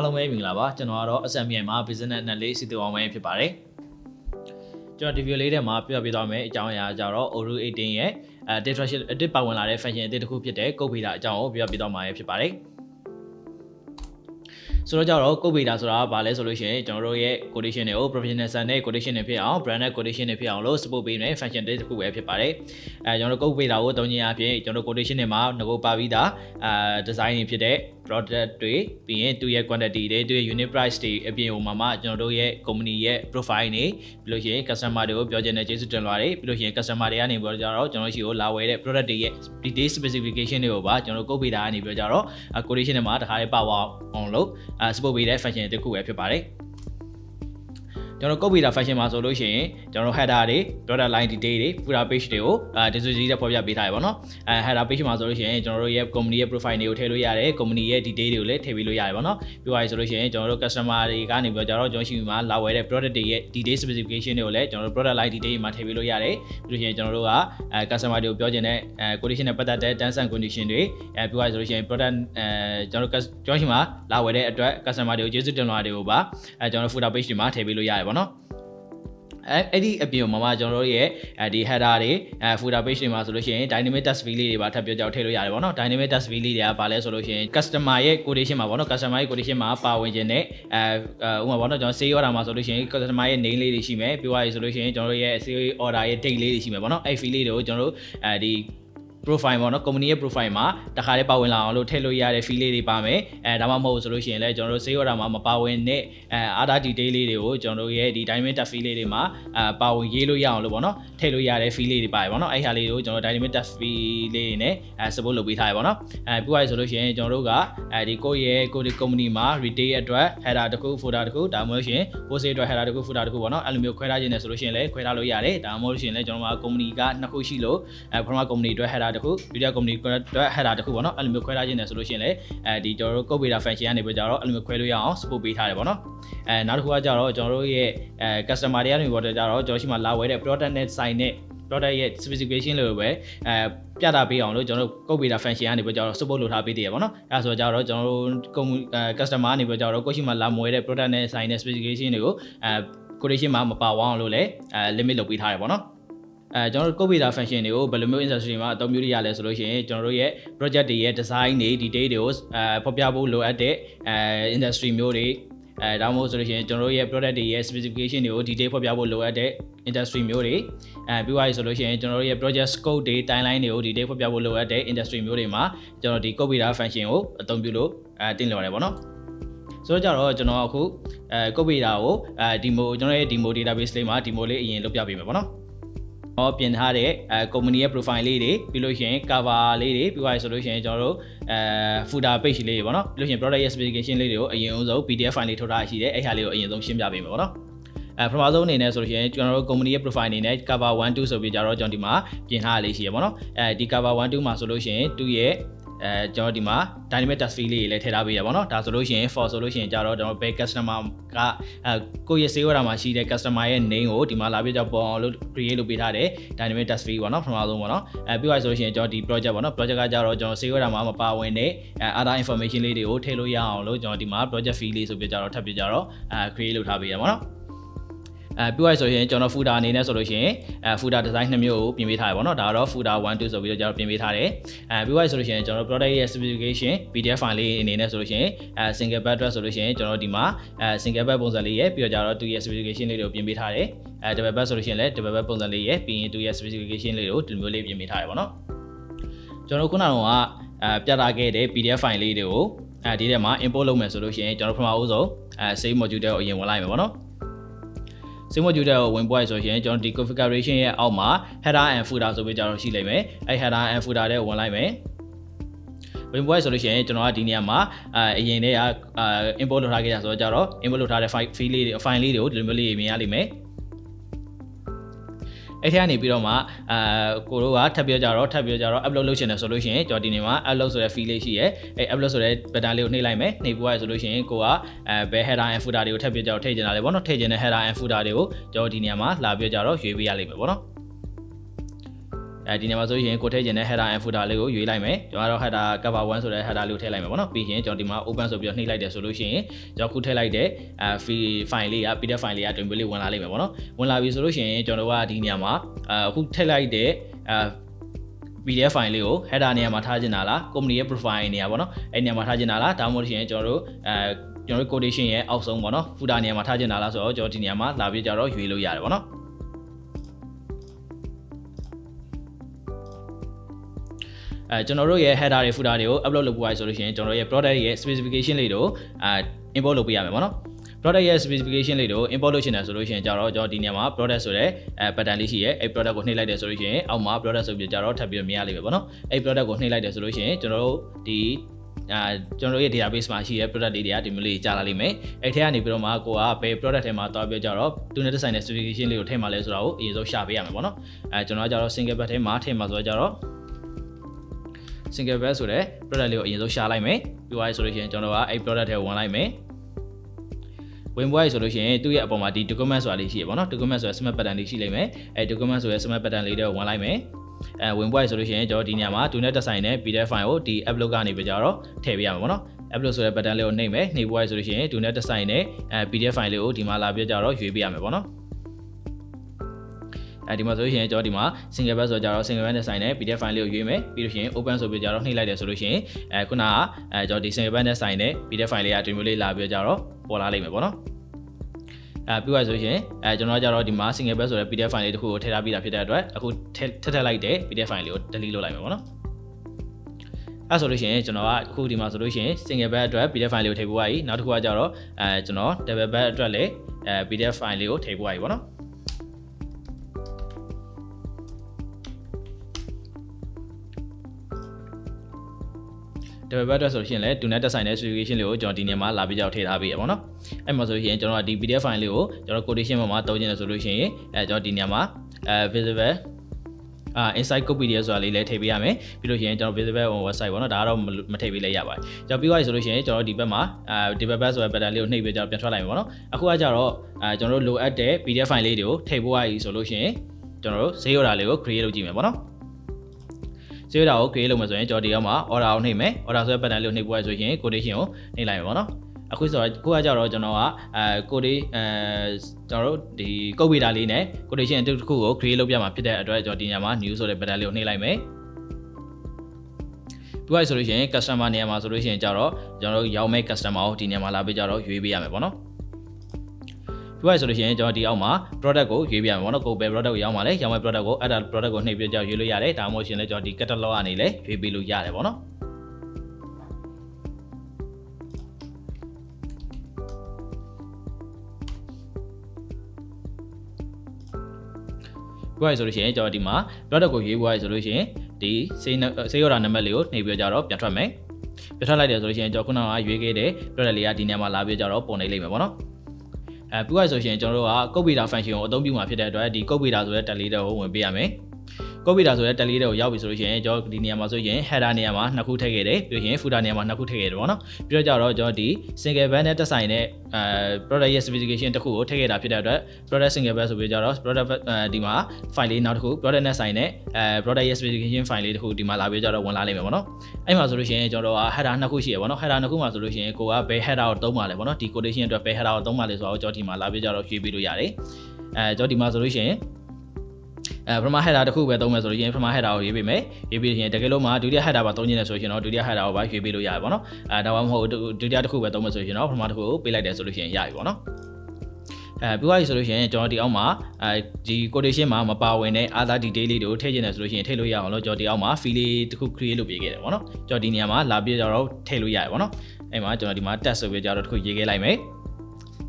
အားလုံးပဲမင်္ဂလာပါကျွန်တော်ကတော့ SMI မှာ Business Analyst စီတူအောင်ပဲဖြစ်ပါတယ်ကျွန်တော်ဒီဗီဒီယိုလေးထဲမှာပြောပြသွားမယ်အကြောင်းအရာကြတော့ Oru 18ရဲ့အဲ Destruction အတစ်ပါဝင်လာတဲ့ function အတစ်တစ်ခုဖြစ်တဲ့ Code Beta အကြောင်းကိုပြောပြသွားမှာဖြစ်ပါတယ်ဆိုတော့ကြတော့ code beta ဆိုတာကဘာလဲဆိုလို့ရှိရင်ကျွန်တော်တို့ရဲ့ quotation တွေကို professional ဆန်တဲ့ quotation တွေဖြစ်အောင် branded quotation တွေဖြစ်အောင်လို့ support ပေးနေတဲ့ function တစ်ခုပဲဖြစ်ပါတယ်အဲကျွန်တော်တို့ code beta ကိုတုံးခြင်းအပြင်ကျွန်တော်တို့ quotation တွေမှာငကိုပါပြီးသားအာ design တွေဖြစ်တဲ့ product တွေပြီးရင်သူ့ရဲ့ quantity တွေသူ့ရဲ့ unit price တွေအပြင်ဟိုမှာမှကျွန်တော်တို့ရဲ့ company ရဲ့ profile တွေပြီးလို့ရှိရင် customer တွေကိုပြောချင်တဲ့ကျေးဇူးတင်လွှာတွေပြီးလို့ရှိရင် customer တွေကနေပြောကြတော့ကျွန်တော်ရှိကိုလာဝယ်တဲ့ product တွေရဲ့ detail specification တွေကိုပါကျွန်တော် code beta ကနေပြောကြတော့ quotation တွေမှာတခါလေးပါဝအောင်လို့ support ပေးတဲ့ function တစ်ခုပဲဖြစ်ပါတယ် ကျွန်တော် code beta function မှာဆိုလို့ရှိရင်ကျွန်တော် header တွေ product line detail တွေ footer page တွေကိုအဲ digital တွေဖော်ပြပေးထားရပါတော့အဲ header page မှာဆိုလို့ရှိရင်ကျွန်တော်တို့ရဲ့ company ရဲ့ profile တွေကိုထည့်လို့ရတယ် company ရဲ့ detail တွေကိုလည်းထည့်ပေးလို့ရတယ်ပါတော့ပြောရရင်ဆိုလို့ရှိရင်ကျွန်တော်တို့ customer တွေကနေပြီးတော့ကျွန်တော်ရှိမှာလာဝယ်တဲ့ product တွေရဲ့ detail specification တွေကိုလည်းကျွန်တော်တို့ product line detail တွေမှာထည့်ပေးလို့ရတယ်ပြီးလို့ရှိရင်ကျွန်တော်တို့ကအဲ customer တွေကိုပြောချင်တဲ့အဲ quotation နဲ့ပတ်သက်တဲ့ terms and condition တွေအဲပြောရရင်ဆိုလို့ရှိရင် product အဲကျွန်တော်တို့ကျွန်တော်ရှိမှာလာဝယ်တဲ့အတွက် customer တွေကိုကျေးဇူးတင်လွှာတွေကိုပါအဲကျွန်တော်တို့ footer page တွေမှာထည့်ပေးလို့ရတယ်ပါနော်အဲအဲ့ဒီအပြင်မှာမှကျွန်တော်တို့ရဲ့အဲဒီ header တွေအဲ footer page တွေမှာဆိုလို့ရှိရင် dynamic text field လေးတွေပါထပ်ပြောကြောက်ထည့်လို့ရတယ်ပေါ့နော် dynamic text field လေးတွေကဘာလဲဆိုလို့ရှိရင် customer ရဲ့ quotation မှာပေါ့နော် customer ရဲ့ quotation မှာပါဝင်ခြင်းနဲ့အဲဥပမာပေါ့နော်ကျွန်တော် sale order မှာဆိုလို့ရှိရင် customer ရဲ့ name လေးတွေရှိမယ်ပြောရရင်ဆိုလို့ရှိရင်ကျွန်တော်တို့ရဲ့ sale order ရဲ့ date လေးတွေရှိမယ်ပေါ့နော်အဲ့ field လေးတွေကိုကျွန်တော်တို့အဲဒီ profile ပေါ့နော် company ရဲ့ profile မှာတခါလေးပါဝင်လာအောင်လို့ထည့်လို့ရတဲ့ fee လေးတွေပါမယ်အဲဒါမှမဟုတ်ဆိုလို့ရှိရင်လည်းကျွန်တော်တို့ sale order မှာမပါဝင်တဲ့အဲ other detail လေးတွေကိုကျွန်တော်တို့ရဲ့ဒီ dynamic tab fee လေးတွေမှာအဲပါဝင်ရေးလို့ရအောင်လို့ပေါ့နော်ထည့်လို့ရတဲ့ fee လေးတွေပါတယ်ပေါ့နော်အဲ့ဟာလေးတွေကိုကျွန်တော် dynamic tab fee လေးတွေနဲ့အဲ support လုပ်ပေးထားရပေါ့နော်အဲပြီးသွားပြီဆိုလို့ရှိရင်ကျွန်တော်တို့ကအဲဒီကိုယ့်ရဲ့ကိုယ့်ဒီ company မှာ retail အတွက် header တစ်ခု footer တစ်ခုဒါမှမဟုတ်ရှင် wholesale အတွက် header တစ်ခု footer တစ်ခုပေါ့နော်အဲ့လိုမျိုးခွဲထားခြင်းနဲ့ဆိုလို့ရှိရင်လည်းခွဲထားလို့ရတယ်ဒါမှမဟုတ်ရှင်လည်းကျွန်တော်တို့က company ကနှစ်ခုရှိလို့အဲပထမ company အတွက် header တစ်ခု video company အတွက် header တစ်ခုပေါ့နော်အဲ့လိုမျိုးခွဲထားခြင်းနဲ့ဆိုလို့ရှိရင်လည်းအဲဒီကျွန်တော်တို့ code beta function ကနေပြီးကြတော့အဲ့လိုမျိုးခွဲလို့ရအောင် support ပေးထားတယ်ပေါ့နော်အဲနောက်တစ်ခုကကြတော့ကျွန်တော်တို့ရဲ့အဲ customer တွေကနေပြီးတော့ကြတော့ကျွန်တော်ရှိမှလာဝယ်တဲ့ product နဲ့ sign နဲ့ product ရဲ့ specification လို့ပဲအဲပြတာပေးအောင်လို့ကျွန်တော်တို့ code beta function ကနေပြီးကြတော့ support လုပ်ထားပေးတည်ရပါတော့အဲဆိုကြတော့ကျွန်တော်တို့ customer ကနေပြီးကြတော့ကိုရှိမှလာမွေးတဲ့ product နဲ့ sign နဲ့ specification တွေကိုအဲ quotation မှာမပါဝအောင်လို့လည်းအဲ limit လုပ်ပေးထားတယ်ပေါ့နော် အဲကျွန်တော်တို့ code beta function တွေကိုဘယ်လိုမျိုး industry မှာအသုံးပြုရလဲဆိုလို့ရှိရင်ကျွန်တော်တို့ရဲ့ project တွေရဲ့ design တွေ detail တွေကိုအဲဖော်ပြဖို့လိုအပ်တဲ့အဲ industry မျိုးတွေအဲဒါမှမဟုတ်ဆိုလို့ရှိရင်ကျွန်တော်တို့ရဲ့ product တွေရဲ့ specification တွေကို detail ဖော်ပြဖို့လိုအပ်တဲ့ industry မျိုးတွေအဲပြီးသွားပြီဆိုလို့ရှိရင်ကျွန်တော်တို့ရဲ့ project scope တွေ timeline တွေကို detail ဖော်ပြဖို့လိုအပ်တဲ့ industry မျိုးတွေမှာကျွန်တော်ဒီ code beta function ကိုအသုံးပြုလို့အဲတင်လျော်တယ်ပေါ့နော်ဆိုတော့ကြတော့ကျွန်တော်အခုအဲ code beta ကိုအဲ demo ကျွန်တော်ရဲ့ demo database လေးမှာ demo လေးအရင်လုပ်ပြပေးမယ်ပေါ့နော် ဟောပြင်ထားတဲ့အဲ company ရဲ့ profile လေးတွေပြီးလို့ရှိရင် cover လေးတွေပြီးသွားပြီဆိုလို့ရှိရင်ကျွန်တော်တို့အဲ footer page လေးတွေပေါ့နော်ပြီးလို့ရှိရင် product ရဲ့ specification လေးတွေကိုအရင်ဆုံး PDF file လေးထုတ်ထားရှိတယ်အဲ့ဟာလေးကိုအရင်ဆုံးရှင်းပြပေးမယ်ပေါ့နော်အဲပထမဆုံးအနေနဲ့ဆိုလို့ရှိရင်ကျွန်တော်တို့ company ရဲ့ profile အနေနဲ့ cover 1 2ဆိုပြီးကြတော့ကျွန်တော်ဒီမှာပြင်ထားလေးရှိရပါတော့အဲဒီ cover 1 2မှာဆိုလို့ရှိရင်သူ့ရဲ့ အဲကျွန်တော်ဒီမှာ dynamic task field လေးတွေလည်းထည့်ထားပေးရပါတော့ဒါဆိုလို့ရှိရင် for ဆိုလို့ရှိရင်ကြတော့ကျွန်တော်ဘယ် customer ကအဲကိုယ့်ရဲ့ sale order မှာရှိတဲ့ customer ရဲ့ name ကိုဒီမှာလာပြကြပေါ်အောင်လို့ create လုပ်ပေးထားတယ် dynamic task field ပေါ့နော်ပထမဆုံးပေါ့နော်အဲပြီးသွားဆိုလို့ရှိရင်ကျွန်တော်ဒီ project ပေါ့နော် project ကကြတော့ကျွန်တော် sale order မှာမပါဝင်တဲ့အဲ other information လေးတွေကိုထည့်လို့ရအောင်လို့ကျွန်တော်ဒီမှာ project field လေးဆိုပြကြတော့ထပ်ပြကြတော့အဲ create လုပ်ထားပေးရပါတော့ အဲပြီးသွားဆိုရင်ကျွန်တော် footer အနေနဲ့ဆိုလို့ရှိရင်အဲ footer design နှစ်မျိုးကိုပြင်ပေးထားရပါတော့ဒါကတော့ footer 1 2ဆိုပြီးတော့ကျွန်တော်ပြင်ပေးထားတယ်အဲပြီးသွားဆိုလို့ရှိရင်ကျွန်တော် product ရဲ့ specification PDF file လေးအနေနဲ့ဆိုလို့ရှိရင်အဲ single bed address ဆိုလို့ရှိရင်ကျွန်တော်ဒီမှာအဲ single bed ပုံစံလေးရဲ့ပြီးတော့ကျတော့သူရဲ့ specification လေးတွေကိုပြင်ပေးထားတယ်အဲ double bed ဆိုလို့ရှိရင်လည်း double bed ပုံစံလေးရဲ့ပြီးရင်သူရဲ့ specification လေးတွေကိုဒီလိုမျိုးလေးပြင်ပေးထားရပါတော့ကျွန်တော်ခုနကတော့အဲပြတာခဲ့တဲ့ PDF file လေးတွေကိုအဲဒီထဲမှာ import လုပ်မယ်ဆိုလို့ရှိရင်ကျွန်တော်ပထမဦးဆုံးအဲ save module တွေကိုအရင်ဝင်လိုက်မယ်ပေါ့နော် sim module တဲ့ကိုဝင်ပွားရဆိုရင်ကျွန်တော်ဒီ configuration ရဲ့အောက်မှာ header and footer ဆိုပြီးကြတော့ရှိလိမ့်မယ်အဲ header and footer တဲ့ဝင်လိုက်မယ်ဝင်ပွဲဆိုလို့ရှိရင်ကျွန်တော်ကဒီနေရာမှာအအရင်တည်းက import လုပ်ထားခဲ့တာဆိုတော့ကြတော့ import လုပ်ထားတဲ့ file file လေးတွေ file လေးတွေကိုဒီလိုမျိုးလေးမြင်ရလိမ့်မယ် အဲ့ထက်ကနေပြီးတော့မှအာကိုတို့ကထပ်ပြောကြတော့ထပ်ပြောကြတော့ upload လုပ်ချင်တယ်ဆိုလို့ရှိရင်ကျွန်တော်ဒီနေမှာ upload ဆိုတဲ့ file လေးရှိရဲအဲ့ upload ဆိုတဲ့ button လေးကိုနှိပ်လိုက်မယ်နှိပ်ပွားရဆိုလို့ရှိရင်ကိုကအဲဘယ် header and footer တွေကိုထပ်ပြောကြတော့ထည့်ချင်တာလေပေါ့နော်ထည့်ချင်တဲ့ header and footer တွေကိုကျွန်တော်ဒီနေရာမှာလာပြောကြတော့ရွေးပေးရလိမ့်မယ်ပေါ့နော် အဲဒီနေရာမှာဆိုရင်ကိုထည့်ခြင်းတဲ့ header and footer လေးကိုရွေးလိုက်မယ်ကျွန်တော်ကတော့ header cover 1ဆိုတဲ့ header လေးကိုထည့်လိုက်မယ်ပေါ့နော်ပြီးရင်ကျွန်တော်ဒီမှာ open ဆိုပြီးတော့နှိပ်လိုက်တယ်ဆိုလို့ရှိရင်ကျွန်တော်ခုထည့်လိုက်တဲ့အဲ file လေးက PDF file လေးကတွင်ပေးလေးဝင်လာလိမ့်မယ်ပေါ့နော်ဝင်လာပြီဆိုလို့ရှိရင်ကျွန်တော်တို့ကဒီနေရာမှာအခုထည့်လိုက်တဲ့အဲ PDF file လေးကို header နေရာမှာထားချင်တာလား company ရဲ့ profile နေရာပေါ့နော်အဲ့နေရာမှာထားချင်တာလားဒါမှမဟုတ်ရှင်ကျွန်တော်တို့အဲကျွန်တော်တို့ quotation ရဲ့အောက်ဆုံးပေါ့နော် footer နေရာမှာထားချင်တာလားဆိုတော့ကျွန်တော်ဒီနေရာမှာလာပြီးကြတော့ရွေးလို့ရတယ်ပေါ့နော် အဲကျွန်တော်တို့ရဲ့ header တွေ footer တွေကို upload လုပ်ဖို့ရဆိုလို့ရှိရင်ကျွန်တော်တို့ရဲ့ product ရဲ့ specification လေးတွေကိုအဲ import လုပ်ပေးရမယ်ပေါ့နော် product ရဲ့ specification လေးတွေကို import လုပ်ချင်တယ်ဆိုလို့ရှိရင်ကြတော့ကျွန်တော်ဒီနေရာမှာ product ဆိုတဲ့အဲ pattern လေးရှိရဲအဲ့ product ကိုနှိပ်လိုက်တယ်ဆိုလို့ရှိရင်အောက်မှာ product ဆိုပြီးကြတော့ထပ်ပြီးမြင်ရလိမ့်မယ်ပေါ့နော်အဲ့ product ကိုနှိပ်လိုက်တယ်ဆိုလို့ရှိရင်ကျွန်တော်တို့ဒီအာကျွန်တော်တို့ရဲ့ database မှာရှိတဲ့ product တွေတွေကဒီမျိုးလေးကြာလာလိမ့်မယ်အဲ့ထဲကနေပြီးတော့မှကိုကဘယ် product ထဲမှာတွားပြကြတော့သူနဲ့သက်ဆိုင်တဲ့ specification လေးကိုထည့်မှာလဲဆိုတာကိုအရင်ဆုံးရှာပေးရမယ်ပေါ့နော်အဲကျွန်တော်ကကြတော့ single batch ထဲမှာထည့်မှာဆိုတော့ကြတော့ single batch ဆိုတဲ့ product လေးကိုအရင်ဆုံးရှာလိုက်မယ်ပြီးသွားပြီဆိုလို့ရှိရင်ကျွန်တော်ကအဲ့ product ထဲကိုဝင်လိုက်မယ်ဝင်ပွဲဆိုလို့ရှိရင်သူ့ရဲ့အပေါ်မှာဒီ document ဆိုတာလေးရှိရပါတော့ document ဆိုတဲ့ smart pattern လေးရှိလိမ့်မယ်အဲ document ဆိုတဲ့ smart pattern လေးတွေကိုဝင်လိုက်မယ်အဲဝင်ပွဲဆိုလို့ရှိရင်ကျွန်တော်ဒီနေရာမှာသူနဲ့တက်ဆိုင်တဲ့ PDF file ကိုဒီ upload ကနေပြကြတော့ထည့်ပေးရမှာပေါ့နော် upload ဆိုတဲ့ button လေးကိုနှိပ်မယ်နှိပ်ပွဲဆိုလို့ရှိရင်သူနဲ့တက်ဆိုင်တဲ့အဲ PDF file လေးကိုဒီမှာလာပြကြတော့ရွေးပေးရမှာပေါ့နော် အဲဒီမှာဆိုလို့ရှိရင်ကျွန်တော်ဒီမှာ single batch ဆိုကြတော့ single batch နဲ့ဆိုင်တဲ့ PDF file လေးကိုရွေးမယ်ပြီးလို့ရှိရင် open ဆိုပြီးကြတော့နှိပ်လိုက်တယ်ဆိုလို့ရှိရင်အဲခုနကအဲကျွန်တော်ဒီ single batch နဲ့ဆိုင်တဲ့ PDF file လေးကဒီမျိုးလေးလာပြီးကြတော့ပေါ်လာလိမ့်မယ်ပေါ့နော်အဲပြီးသွားဆိုရင်အဲကျွန်တော်ကကြတော့ဒီမှာ single batch ဆိုတဲ့ PDF file လေးတစ်ခုကိုထည့်ထားပြီးတာဖြစ်တဲ့အတွက်အခုထည့်ထည့်လိုက်တဲ့ PDF file လေးကို delete လုပ်လိုက်မယ်ပေါ့နော်အဲဆိုလို့ရှိရင်ကျွန်တော်ကအခုဒီမှာဆိုလို့ရှိရင် single batch အတွက် PDF file လေးကိုထည့်ပို့ရည်နောက်တစ်ခုကကြတော့အဲကျွန်တော် double batch အတွက်လည်းအဲ PDF file လေးကိုထည့်ပို့ရည်ပေါ့နော် double back အတွက်ဆိုရှင်လည်း do not တက်ဆိုင်တဲ့ specification လေးကိုကျွန်တော်ဒီနေရာမှာလာပြီးကြောက်ထည့်ထားပေးရပါတော့။အဲ့မှာဆိုရင်ကျွန်တော်ကဒီ PDF file လေးကိုကျွန်တော် quotation ပေါ်မှာတုံးချင်တယ်ဆိုလို့ရှိရင်အဲကျွန်တော်ဒီနေရာမှာအဲ visible အာ inside copy တွေဆိုတာလေးလည်းထည့်ပေးရမယ်ပြီးလို့ရှိရင်ကျွန်တော် visible on website ပေါ့နော်ဒါကတော့မထည့်ပေးလည်းရပါတယ်ကျွန်တော်ပြီးသွားပြီဆိုလို့ရှိရင်ကျွန်တော်ဒီဘက်မှာအာ developer ဆိုတဲ့ pattern လေးကိုနှိပ်ပြီးကျွန်တော်ပြန်ထွက်လိုက်မယ်ပေါ့နော်အခုကကြတော့အာကျွန်တော်တို့လိုအပ်တဲ့ PDF file လေးတွေကိုထည့်ပို့ရည်ဆိုလို့ရှိရင်ကျွန်တော်တို့ save order လေးကို create လုပ်ကြည့်မယ်ပေါ့နော် save order ကို create လုပ်မယ်ဆိုရင်ကျွန်တော်ဒီအောက်မှာ order ကိုနှိပ်မယ် order ဆိုတဲ့ pattern လေးကိုနှိပ်ပို့ရဆိုရင် quotation ကိုနှိပ်လိုက်မယ်ပေါ့နော်အခုဆိုတော့ကိုကကြတော့ကျွန်တော်ကအဲကိုဒီအဲကျွန်တော်တို့ဒီကုတ်ဝေတာလေးနဲ့ quotation တစ်ခုကို create လုပ်ပြမှာဖြစ်တဲ့အတွက်ကျွန်တော်ဒီညမှာ new ဆိုတဲ့ button လေးကိုနှိပ်လိုက်မယ်ပြီးသွားဆိုလို့ရှိရင် customer နေရာမှာဆိုလို့ရှိရင်ကြတော့ကျွန်တော်တို့ရောက်မဲ့ customer ကိုဒီနေရာမှာလာပြီးကြတော့ရွေးပေးရမယ်ပေါ့နော် ပြီးသွားဆိုလို့ရှိရင်ကျွန်တော်ဒီအောက်မှာ product ကိုရွေးပြရမယ်ပေါ့နော်ကိုယ်ပဲ product ကိုရောက်မှာလဲရောက်မဲ့ product ကိုအဲ့ဒါ product ကိုနှိပ်ပြကြရွေးလို့ရတယ်ဒါမှမဟုတ်ရှင်လဲကျွန်တော်ဒီ catalog ကနေလဲရွေးပေးလို့ရတယ်ပေါ့နော်ပြောရဆိုလို့ရှိရင်ကျွန်တော်ဒီမှာ product ကိုရွေးပွားရဆိုလို့ရှိရင်ဒီစေးစေးရော်တာနံပါတ်လေးကိုနှိပ်ပြကြတော့ပြန်ထွက်မယ်ပြန်ထွက်လိုက်တယ်ဆိုလို့ရှိရင်ကျွန်တော်ခုနကရွေးခဲ့တဲ့ product လေးကဒီနေရာမှာလာပြကြတော့ပုံနေလိမ့်မယ်ပေါ့နော် အဲပြီးသွားဆိုရှင်ကျွန်တော်တို့က code beta function ကိုအသုံးပြုမှာဖြစ်တဲ့အတွက်ဒီ code beta ဆိုတဲ့ tab လေးတွေကိုဝင်ပေးရမယ် ကိုဗီတာဆိုတဲ့တက်လေးတွေကိုရောက်ပြီဆိုလို့ရှိရင်ကျွန်တော်ဒီနေရာမှာဆိုရင် header နေရာမှာနှစ်ခုထည့်ခဲ့တယ်ပြီးရင် footer နေရာမှာနှစ်ခုထည့်ခဲ့တယ်ပေါ့နော်ပြီးတော့ကြတော့ကျွန်တော်ဒီ single band နဲ့တက်ဆိုင်တဲ့အဲ product ရဲ့ specification တစ်ခုကိုထည့်ခဲ့တာဖြစ်တဲ့အတွက် product single band ဆိုပြီးကြတော့ product ဒီမှာ file လေးနောက်တစ်ခု product နဲ့ဆိုင်တဲ့အဲ product ရဲ့ specification file လေးတစ်ခုဒီမှာလာပြီးကြတော့ဝင်လာလိမ့်မယ်ပေါ့နော်အဲ့မှာဆိုလို့ရှိရင်ကျွန်တော်က header နှစ်ခုရှိရပေါ့နော် header နှစ်ခုမှာဆိုလို့ရှိရင်ကိုကဘယ် header ကိုသုံးပါလဲပေါ့နော်ဒီ quotation အတွက်ဘယ် header ကိုသုံးပါလဲဆိုတော့ကျွန်တော်ဒီမှာလာပြီးကြတော့ရွေးပြီးလို့ရတယ်အဲကျွန်တော်ဒီမှာဆိုလို့ရှိရင် အဲပထမ header တစ်ခုပဲသုံးမယ်ဆိုလို့ရင်ပထမ header ကိုရေးပေးမယ်ရေးပြီးရင်တကယ်လို့မှဒုတိယ header ပါသုံးနေတယ်ဆိုရင်တော့ဒုတိယ header ကိုပါရွေးပေးလို့ရတယ်ပေါ့နော်အဲဒါမှမဟုတ်ဒုတိယတစ်ခုပဲသုံးမယ်ဆိုရင်တော့ပထမတစ်ခုကိုပေးလိုက်တယ်ဆိုလို့ရှိရင်ရပြီပေါ့နော်အဲပြီးသွားပြီဆိုလို့ရှိရင်ကျွန်တော်ဒီအောက်မှာအဲဒီ quotation မှာမပါဝင်တဲ့ other detail လေးတွေကိုထည့်ချင်တယ်ဆိုလို့ရှိရင်ထည့်လို့ရအောင်လို့ကျွန်တော်ဒီအောက်မှာ file လေးတစ်ခု create လုပ်ပေးခဲ့တယ်ပေါ့နော်ကျွန်တော်ဒီနေရာမှာလာပြကြတော့ထည့်လို့ရတယ်ပေါ့နော်အဲ့မှာကျွန်တော်ဒီမှာ test ဆိုပြီးကြတော့တစ်ခုရေးခဲ့လိုက်မယ်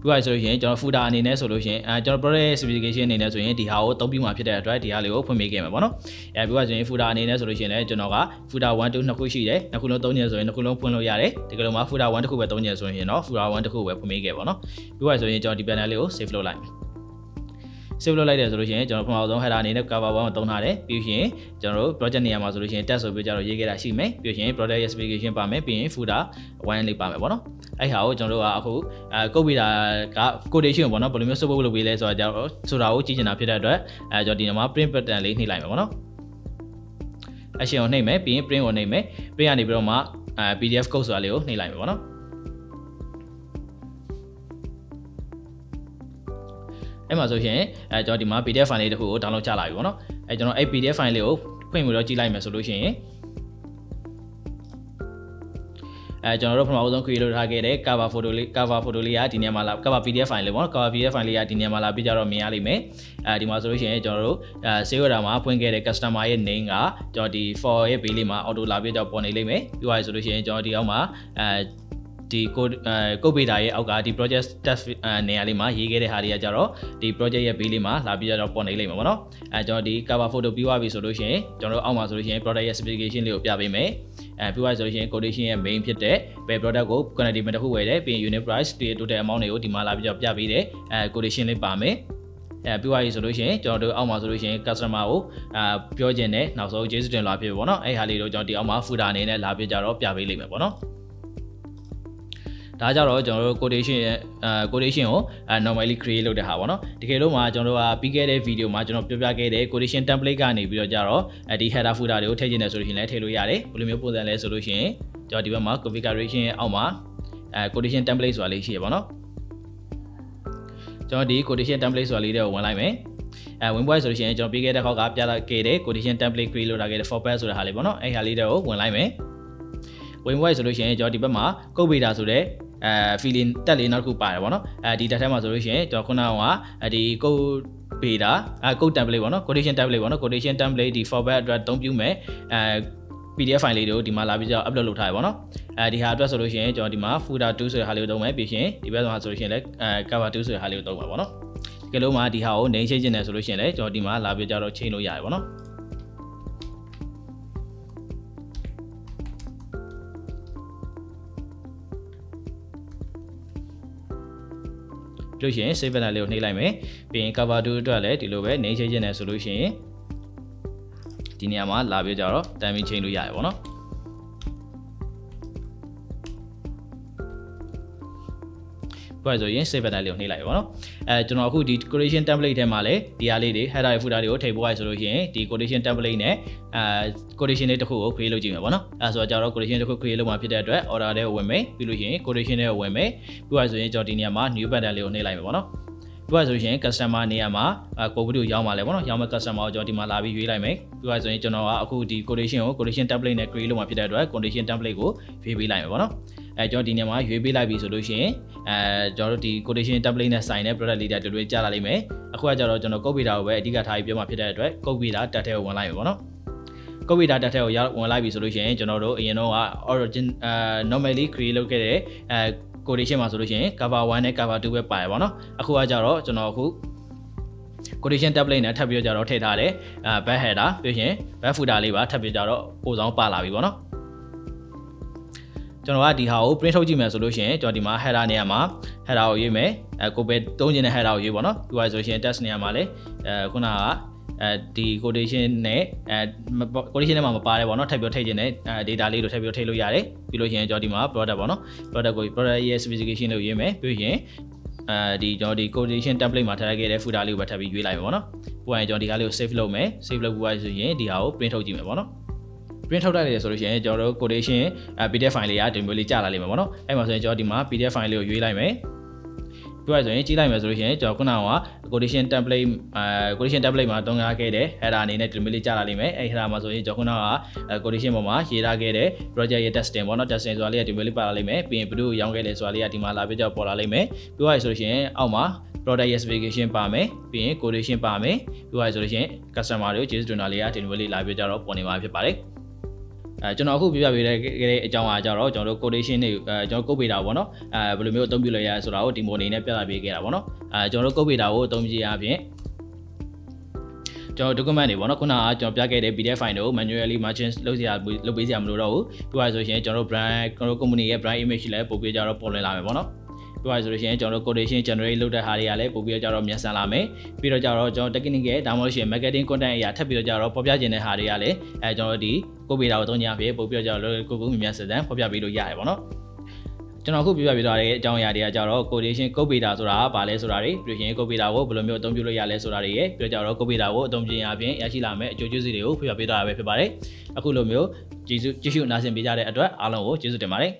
ပြီးသွားဆိုလို့ရှိရင်ကျွန်တော် footer အနေနဲ့ဆိုလို့ရှိရင်အဲကျွန်တော် product specification အနေနဲ့ဆိုရင်ဒီဟာကိုအသုံးပြုမှာဖြစ်တဲ့အတွက်ဒီဟာလေးကိုဖွင့်ပေးခဲ့မှာပေါ့နော်အဲပြီးသွားဆိုရင် footer အနေနဲ့ဆိုလို့ရှိရင်လည်းကျွန်တော်က footer 1 2နှစ်ခုရှိတယ်နှစ်ခုလုံးသုံးညဆိုရင်နှစ်ခုလုံးဖွင့်လို့ရတယ်ဒီကလုံးမှာ footer 1တစ်ခုပဲသုံးညဆိုရင်တော့ footer 1တစ်ခုပဲဖွင့်ပေးခဲ့ပါတော့ပြီးသွားဆိုရင်ကျွန်တော်ဒီ panel လေးကို save လုပ်လိုက်မယ် save လုပ်လိုက်တယ်ဆိုလို့ရှိရင်ကျွန်တော်ပထမဆုံး header အနေနဲ့ cover 1ကိုသုံးထားတယ်ပြီးရင်ကျွန်တော်တို့ project နေရာမှာဆိုလို့ရှိရင် test ဆိုပြီးကြတော့ရေးခဲ့တာရှိမယ်ပြီးရင် product specification ပါမယ်ပြီးရင် footer 1လေးပါမယ်ပေါ့နော်အဲ့ဟာကိုကျွန်တော်တို့ကအခုအဲ code beta က codation ပေါ့နော်ဘယ်လိုမျိုး support လုပ်ပေးလဲဆိုတာကြတော့ဆိုတာကိုကြည့်ချင်တာဖြစ်တဲ့အတွက်အဲကျွန်တော်ဒီနေရာမှာ print pattern လေးနှိပ်လိုက်မယ်ပေါ့နော် action ကိုနှိပ်မယ်ပြီးရင် print ကိုနှိပ်မယ် print ကနေပြီးတော့မှအဲ PDF code ဆိုတာလေးကိုနှိပ်လိုက်မယ်ပေါ့နော် အဲ့မှာဆိုရှင်အဲကျွန်တော်ဒီမှာ PDF file လေးတစ်ခုကို download ချလာပြီပေါ့နော်အဲကျွန်တော်အဲ့ PDF file လေးကိုဖွင့်ပြီးတော့ကြည့်လိုက်မယ်ဆိုလို့ရှိရင်အဲကျွန်တော်တို့ပထမဦးဆုံး create လုပ်ထားခဲ့တဲ့ cover photo လေး cover photo လေးကဒီနေရာမှာလာ cover PDF file လေးပေါ့နော် cover PDF file လေးကဒီနေရာမှာလာပြီးကြတော့မြင်ရလိမ့်မယ်အဲဒီမှာဆိုလို့ရှိရင်ကျွန်တော်တို့အဲ save order မှာဖွင့်ခဲ့တဲ့ customer ရဲ့ name ကကျွန်တော်ဒီ for ရဲ့ bill လေးမှာ auto လာပြီးတော့ပေါ်နေလိမ့်မယ်ပြီးသွားပြီဆိုလို့ရှိရင်ကျွန်တော်ဒီအောက်မှာအဲ ဒီ code အဲ code beta ရဲ့အောက်ကဒီ project test နေရာလေးမှာရေးခဲ့တဲ့ဟာတွေကကြတော့ဒီ project ရဲ့ bill လေးမှာလာပြီးတော့ပေါ်နေလိမ့်မယ်ပေါ့နော်အဲကျွန်တော်ဒီ cover photo ပြီးသွားပြီဆိုလို့ရှိရင်ကျွန်တော်တို့အောက်မှာဆိုလို့ရှိရင် product ရဲ့ specification လေးကိုပြပေးမယ်အဲပြီးသွားဆိုလို့ရှိရင် quotation ရဲ့ main ဖြစ်တဲ့ဘယ် product ကို quantity တစ်ခုဝယ်တယ်ပြီးရင် unit price ဒီ total amount တွေကိုဒီမှာလာပြီးတော့ပြပေးတယ်အဲ quotation လေးပါမယ်အဲပြီးသွားပြီဆိုလို့ရှိရင်ကျွန်တော်တို့အောက်မှာဆိုလို့ရှိရင် customer ကိုအာပြောခြင်းနဲ့နောက်ဆုံးကျေးဇူးတင်လာဖြစ်ပေါ့နော်အဲ့ဟာလေးတို့ကျွန်တော်ဒီအောက်မှာ footer အနေနဲ့လာပြကြတော့ပြပေးလိမ့်မယ်ပေါ့နော် ဒါကြတော့ကျွန်တော်တို့ quotation ရဲ့အဲ quotation ကိုအဲ normally create လုပ်တဲ့ဟာပေါ့နော်တကယ်လို့မှကျွန်တော်တို့ကပြီးခဲ့တဲ့ video မှာကျွန်တော်ပြောပြခဲ့တဲ့ quotation template ကနေပြီးတော့ကြတော့အဲဒီ header footer တွေကိုထည့်ချင်တယ်ဆိုလို့ရှိရင်လည်းထည့်လို့ရတယ်ဘယ်လိုမျိုးပုံစံလဲဆိုလို့ရှိရင်ကျွန်တော်ဒီဘက်မှာ configuration ရဲ့အောက်မှာအဲ quotation template ဆိုတာလေးရှိရပါတော့ကျွန်တော်ဒီ quotation template ဆိုတာလေးတွေကိုဝင်လိုက်မယ်အဲ win point ဆိုလို့ရှိရင်ကျွန်တော်ပြီးခဲ့တဲ့ခေါက်ကပြလာခဲ့တဲ့ quotation template create လုပ်လာခဲ့တဲ့ format ဆိုတာဟာလေးပေါ့နော်အဲ့ဟာလေးတွေကိုဝင်လိုက်မယ် win point ဆိုလို့ရှိရင်ကျွန်တော်ဒီဘက်မှာ code beta ဆိုတဲ့ အဲ feeling တက်လေးနောက်တစ်ခုပါတယ်ဗောနော်အဲဒီတက်ထဲမှာဆိုလို့ရှိရင်ကျွန်တော်ခုနကဒီ code beta အဲ code template ဗောနော် quotation template ဗောနော် quotation template ဒီ format အတွက်အသုံးပြုမယ်အဲ PDF file လေးတွေကိုဒီမှာလာပြီးတော့ upload လုပ်ထားရပါတော့။အဲဒီဟာအတွက်ဆိုလို့ရှိရင်ကျွန်တော်ဒီမှာ footer 2ဆိုတဲ့ဟာလေးကိုသုံးမယ်ပြီးရှင်ဒီဘက်မှာဆိုလို့ရှိရင်လည်းအဲ cover 2ဆိုတဲ့ဟာလေးကိုသုံးပါပါတော့။ဒီကလုံးမှာဒီဟာကို name change နေဆိုလို့ရှိရင်လည်းကျွန်တော်ဒီမှာလာပြီးကြတော့ change လို့ရတယ်ပါတော့။ လို့ရှိရင် save button လေးကိုနှိပ်လိုက်မယ်ပြီးရင် cover 2အတွက်လည်းဒီလိုပဲ name change နေဆိုလို့ရှိရင်ဒီနေရာမှာလာပြီးကြတော့ timing change လို့ရတယ်ပေါ့နော် ပြောရဆိုရင် save button လေးကိုနှိပ်လိုက်ပါတော့အဲကျွန်တော်အခုဒီ decoration template ထဲမှာလည်းဒီဟာလေးတွေ header footer တွေကိုထည့်ပို့ရဆိုလို့ရှိရင်ဒီ decoration template နဲ့အဲ decoration လေးတစ်ခုကို create လုပ်ကြည့်မယ်ပေါ့နော်အဲဆိုတော့ကျတော့ decoration တစ်ခု create လုပ်မှာဖြစ်တဲ့အတွက် order လေးကိုဝင်မယ်ပြီးလို့ရှိရင် decoration လေးကိုဝင်မယ်ပြီးရဆိုရင်ကျွန်တော်ဒီနေရာမှာ new button လေးကိုနှိပ်လိုက်မယ်ပေါ့နော်ပြီးတော့ဆိုရင် customer နေရာမှာကိုဗီဒီယိုရောင်းပါလဲပေါ့နော်ရောင်းမဲ့ customer ကိုကျွန်တော်ဒီမှာလာပြီးရွေးလိုက်မယ်ပြီးတော့ဆိုရင်ကျွန်တော်ကအခုဒီ quotation ကို quotation template နဲ့ create လုပ်မှာဖြစ်တဲ့အတွက် quotation template ကိုရွေးပေးလိုက်မယ်ပေါ့နော် အဲကျွန်တော်ဒီနေရာမှာရွေးပေးလိုက်ပြီဆိုလို့ရှိရင်အဲကျွန်တော်တို့ဒီ quotation template နဲ့ဆိုင်တဲ့ product leader တွေတွေကြားလာလိမ့်မယ်အခုကကျတော့ကျွန်တော် code beta ကိုပဲအဓိကထားပြီးပြောမှာဖြစ်တဲ့အတွက် code beta တက်ထဲကိုဝင်လိုက်မယ်ပေါ့နော်ကိုဗီဒါတက်ထဲကိုဝင်လိုက်ပြီဆိုလို့ရှိရင်ကျွန်တော်တို့အရင်တော့က origin အဲ normally create လုပ်ခဲ့တဲ့အဲ quotation မှာဆိုလို့ရှိရင် cover 1နဲ့ cover 2ပဲပါတယ်ပေါ့နော်အခုကကြတော့ကျွန်တော်အခု quotation template နဲ့ထပ်ပြီးတော့ကြတော့ထည့်ထားတယ်အဲ back header ပြီးရင် back footer လေးပါထပ်ပြီးကြတော့ပို့ဆောင်ပါလာပြီပေါ့နော် ကျွန်တော်ကဒီဟာကို print ထုတ်ကြည့်မယ်ဆိုလို့ရှိရင်ကျွန်တော်ဒီမှာ header နေရာမှာ header ကိုရေးမယ်အဲကိုပဲသုံးချင်တဲ့ header ကိုရေးပေါ့နော်ပြီးသွားဆိုရှင် test နေရာမှာလည်းအဲခုနကအဲဒီ quotation နဲ့အဲ quotation ထဲမှာမပါတယ်ပေါ့နော်ထပ်ပြီးထည့်ခြင်းနဲ့အဲ data လေးတို့ထပ်ပြီးထည့်လို့ရတယ်ပြီးလို့ရှိရင်ကျွန်တော်ဒီမှာ product ပေါ့နော် product ကို product ရဲ့ specification လို့ရေးမယ်ပြီးရင်အဲဒီကျွန်တော်ဒီ quotation template မှာထားခဲ့တဲ့ footer လေးကိုပဲထပ်ပြီးရွေးလိုက်မယ်ပေါ့နော်ပို့ရင်ကျွန်တော်ဒီကားလေးကို save လုပ်မယ် save လုပ်ပြီးသွားဆိုရင်ဒီဟာကို print ထုတ်ကြည့်မယ်ပေါ့နော် print ထုတ်လိုက်တယ်ဆိုလို့ရှိရင်ကျွန်တော်တို့ quotation PDF file လေးကဒီမျိုးလေးကြာလာလိမ့်မယ်ပေါ့နော်အဲ့မှာဆိုရင်ကျွန်တော်ဒီမှာ PDF file လေးကိုရွေးလိုက်မယ်ပြောရဆိုရင်ကြီးလိုက်မယ်ဆိုလို့ရှိရင်ကျွန်တော်ခုနက quotation template အဲ quotation template မှာတုံးထားခဲ့တဲ့ header အနေနဲ့ဒီလိုလေးကြာလာလိမ့်မယ်အဲ header မှာဆိုရင်ကျွန်တော်ခုနက quotation ပေါ်မှာရေးထားခဲ့တဲ့ project ရဲ့ testing ပေါ့နော် testing ဆိုတာလေးကဒီလိုလေးပါလာလိမ့်မယ်ပြီးရင်ဘယ်သူရောင်းခဲ့လဲဆိုတာလေးကဒီမှာလာပြကြပေါ်လာလိမ့်မယ်ပြောရဆိုလို့ရှိရင်အောက်မှာ product specification ပါမယ်ပြီးရင် quotation ပါမယ်ပြောရဆိုလို့ရှိရင် customer တွေကိုကျေးဇူးတင်တာလေးကဒီလိုလေးလာပြကြတော့ပေါ်နေမှာဖြစ်ပါတယ် အဲကျွန်တော်အခုပြပြပေးတဲ့အကြောင်းအရာကြတော့ကျွန်တော်တို့ quotation တွေအဲကျွန်တော် code beta ပေါ့နော်အဲဘယ်လိုမျိုးအသုံးပြုလဲရဆိုတာကိုဒီ model နဲ့ပြသပေးခဲ့တာပေါ့နော်အဲကျွန်တော်တို့ code beta ကိုအသုံးပြုရအပြင်ကျွန်တော် document တွေပေါ့နော်ခုနကကျွန်တော်ပြခဲ့တဲ့ PDF file တွေကို manually merchant လုပ်စရာလုပ်ပေးစရာမလိုတော့ဘူးပြီးသွားဆိုရင်ကျွန်တော်တို့ brand ကျွန်တော်တို့ company ရဲ့ brand image လည်းပို့ပေးကြတော့ပေါ်လွင်လာမယ်ပေါ့နော် ပြောရဆိုလို့ရှိရင်ကျွန်တော်တို့ quotation generate လုပ်တဲ့ဟာတွေကလည်းပို့ပြီးတော့ကြတော့မြန်ဆန်လာမယ်ပြီးတော့ကြတော့ကျွန်တော် technical ဒါမှမဟုတ်ရှင် marketing content အရာထပ်ပြီးတော့ကြတော့ပေါ်ပြခြင်းတဲ့ဟာတွေကလည်းအဲကျွန်တော်တို့ဒီကိုပေတာကိုသုံးကြဖြစ်ပို့ပြီးတော့ကြတော့ကိုကိုမြန်မြန်ဆန်ဆန်ပေါ်ပြပေးလို့ရတယ်ပေါ့နော်ကျွန်တော်အခုပြပြပြသွားတဲ့အကြောင်းအရာတွေကကြတော့ quotation ကုတ်ပေတာဆိုတာဘာလဲဆိုတာတွေပြီးရင်ကုတ်ပေတာကိုဘယ်လိုမျိုးအသုံးပြုလို့ရလဲဆိုတာတွေရဲ့ပြီးတော့ကြတော့ကုတ်ပေတာကိုအသုံးပြုရင်အပြင်ရရှိလာမယ့်အကျိုးကျေးဇူးတွေကိုပြပြပေးသွားတာပဲဖြစ်ပါတယ်အခုလိုမျိုးကျေးဇူးကျေးဇူးနားဆင်ပေးကြတဲ့အတွက်အားလုံးကိုကျေးဇူးတင်ပါတယ်